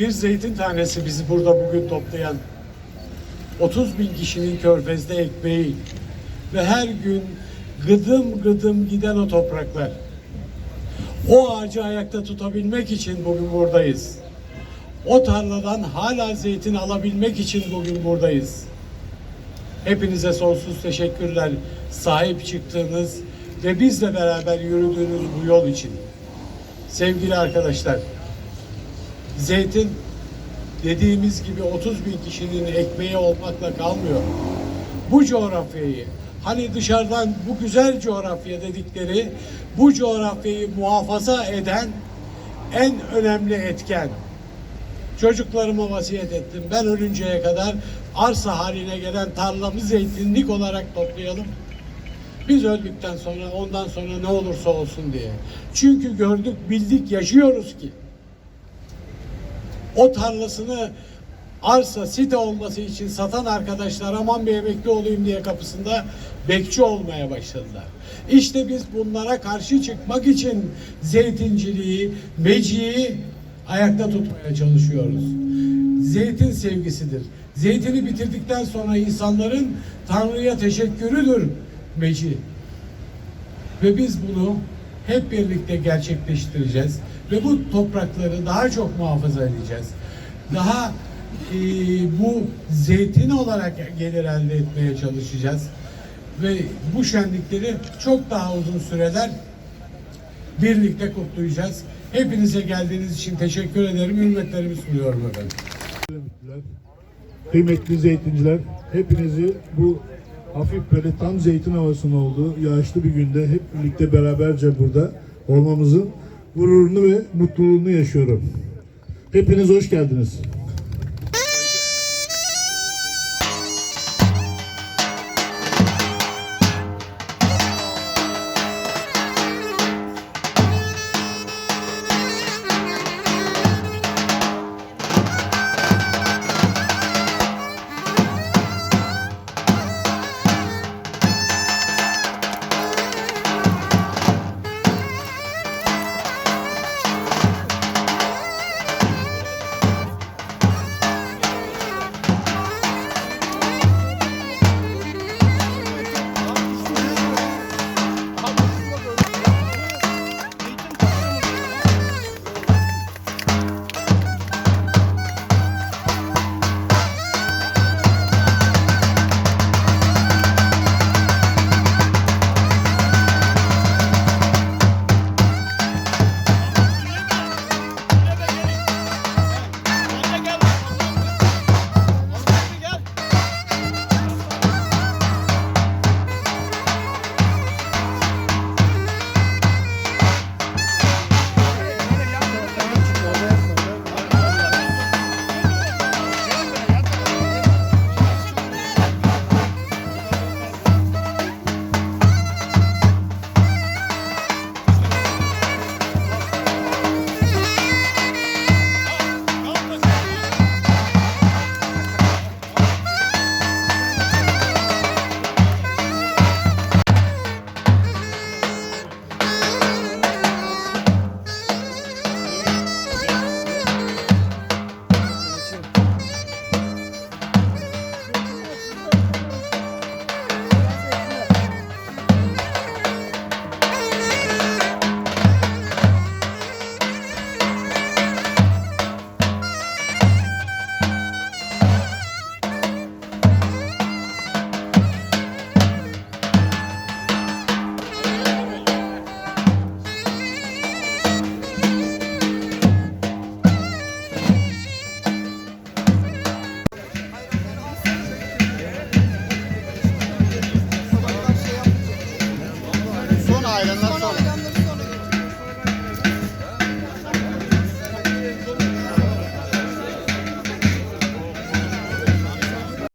bir zeytin tanesi bizi burada bugün toplayan 30 bin kişinin körfezde ekmeği ve her gün gıdım gıdım giden o topraklar. O ağacı ayakta tutabilmek için bugün buradayız. O tarladan hala zeytin alabilmek için bugün buradayız. Hepinize sonsuz teşekkürler. Sahip çıktığınız ve bizle beraber yürüdüğünüz bu yol için. Sevgili arkadaşlar, zeytin dediğimiz gibi 30 bin kişinin ekmeği olmakla kalmıyor. Bu coğrafyayı, hani dışarıdan bu güzel coğrafya dedikleri, bu coğrafyayı muhafaza eden en önemli etken. Çocuklarıma vasiyet ettim. Ben ölünceye kadar arsa haline gelen tarlamı zeytinlik olarak toplayalım. Biz öldükten sonra ondan sonra ne olursa olsun diye. Çünkü gördük, bildik, yaşıyoruz ki o tarlasını arsa site olması için satan arkadaşlar aman bir emekli olayım diye kapısında bekçi olmaya başladılar. İşte biz bunlara karşı çıkmak için zeytinciliği, meciyi ayakta tutmaya çalışıyoruz. Zeytin sevgisidir. Zeytini bitirdikten sonra insanların Tanrı'ya teşekkürüdür meci. Ve biz bunu hep birlikte gerçekleştireceğiz. Ve bu toprakları daha çok muhafaza edeceğiz. Daha e, bu zeytin olarak gelir elde etmeye çalışacağız. Ve bu şenlikleri çok daha uzun süreler birlikte kutlayacağız. Hepinize geldiğiniz için teşekkür ederim. Hürmetlerimi sunuyorum efendim. Kıymetli zeytinciler, hepinizi bu hafif böyle tam zeytin havasının olduğu yağışlı bir günde hep birlikte beraberce burada olmamızın gururunu ve mutluluğunu yaşıyorum. Hepiniz hoş geldiniz.